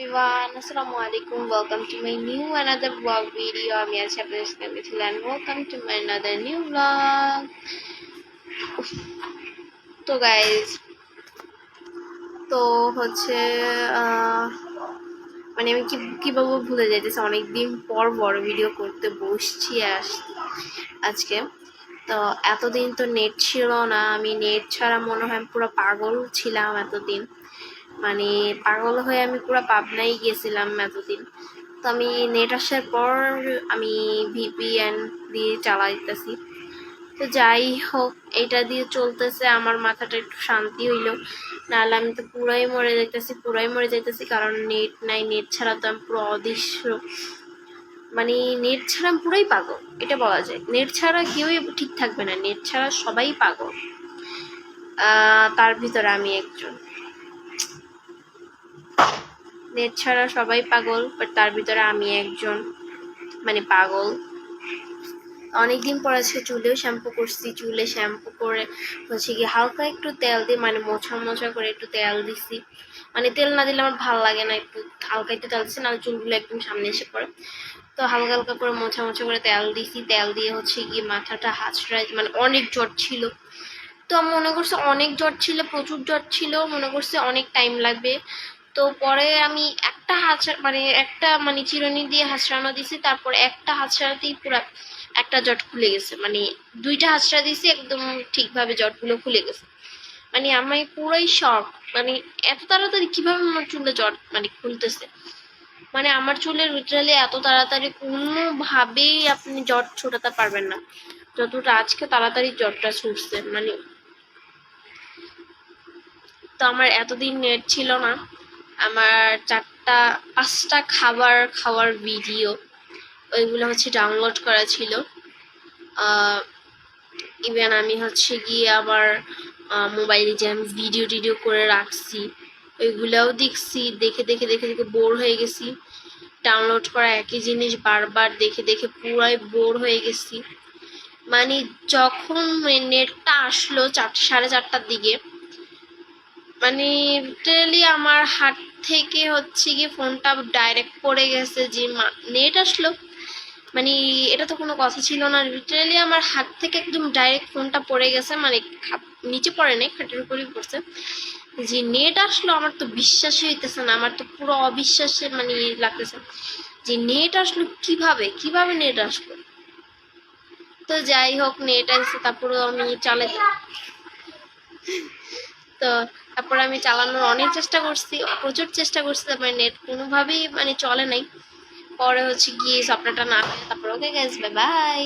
everyone. Assalamu alaikum. Welcome to my new another vlog video. আমি আছি আপনাদের সাথে ছিলেন welcome to my another new vlog. তো গাইজ তো হচ্ছে মানে আমি কি কীভাবে ভুলে যাইতেছি। অনেকদিন পর বড় ভিডিও করতে বসছি আজকে। তো এতদিন তো নেট ছিল না। আমি নেট ছাড়া মনে হয় পুরো পাগল ছিলাম এতদিন। মানে পাগল হয়ে আমি পুরো পাবনাই গিয়েছিলাম এতদিন। তো আমি নেট আসার পর আমি ভিপিএন দিয়ে চালাইতেছি। তো যাই হোক, এটা দিয়ে চলতেছে, আমার মাথাটা একটু শান্তি হইল। নাহলে আমি তো পুরাই মরে যাইতেছি, পুরাই মরে যাইতেছি, কারণ নেট নাই, নেট ছাড়া তো আমি পুরো অদৃশ্য। মানে নেট ছাড়া আমি পুরাই পাগল, এটা বলা যায়। নেট ছাড়া কেউই ঠিক থাকবে না, নেট ছাড়া সবাই পাগল। তার ভিতরে আমি একজন। নেট ছাড়া সবাই পাগল বাট তার ভিতরে আমি একজন মানে পাগল। অনেকদিন পর আজকে চুলেও শ্যাম্পু করছি, চুলে শ্যাম্পু করে হচ্ছে কি হালকা একটু তেল দিয়ে মানে মোছা মোছা করে একটু তেল দিছি। মানে তেল না দিলে আমার ভালো লাগে না, একটু হালকা একটু তেল দিচ্ছি নাহলে চুলগুলো একদম সামনে এসে পড়ে। তো হালকা হালকা করে মোছা মোছা করে তেল দিছি, তেল দিয়ে হচ্ছে গিয়ে মাথাটা হাঁচড়াই মানে অনেক জ্বর ছিল। তো আমি মনে করছি অনেক জ্বর ছিল, প্রচুর জ্বর ছিল, মনে করছি অনেক টাইম লাগবে। তো পরে আমি একটা হাঁচড়া মানে একটা মানে চিরুনি দিয়ে হাঁচড়ানো দিছি, তারপর একটা হাঁচড়াতেই পুরো একটা জট খুলে গেছে। মানে দুইটা হাঁচড়া দিছি, একদম ঠিকভাবে জটগুলো খুলে গেছে। মানে আমি পুরোই শখ মানে এত তাড়াতাড়ি কীভাবে আমার চুলে জট মানে খুলতেছে? মানে আমার চুলের লিটারালি এত তাড়াতাড়ি কোনোভাবেই আপনি জট ছোটাতে পারবেন না। যতটা আজকে তাড়াতাড়ি জটটা ছুটছে মানে তো আমার এতদিন নেট ছিল না। আমার চারটা, পাঁচটা খাবার খাওয়ার ভিডিও ওইগুলো হচ্ছে ডাউনলোড করা ছিল। ইভেন আমি হচ্ছে গিয়ে আবার মোবাইলে যে আমি ভিডিও টিডিও করে রাখছি, ওইগুলোও দেখছি, দেখে দেখে দেখে দেখে বোর হয়ে গেছি। ডাউনলোড করা একই জিনিস বারবার দেখে দেখে পুরাই বোর হয়ে গেছি। মানে যখন নেটটা আসলো চারটে সাড়ে চারটার দিকে মানে লিটারালি আমার হাত থেকে হচ্ছে গিয়ে ফোনটা ডাইরেক্ট পড়ে গেছে যে নেট আসলো। মানে এটা তো কোনো কথা ছিল না। লিটারালি আমার হাত থেকে একদম ডাইরেক্ট ফোনটা পড়ে গেছে মানে নিচে পড়ে নেই, খাটের উপরেই পড়ছে। যে নেট আসলো? আমার তো বিশ্বাসই হইতেছে না, আমার তো পুরো অবিশ্বাসে মানে লাগতেছে। যে নেট আসলো কীভাবে? কীভাবে নেট আসলো? তো যাই হোক নেট আসছে তারপরে আমি চালাই তো তারপরে আমি চালানোর অনেক চেষ্টা করছি, প্রচুর চেষ্টা করছি, তারপরে নেট কোনোভাবেই মানে চলে নাই। পরে হচ্ছে গিয়ে স্বপ্নটা না তারপরে ওকে গেছে বাই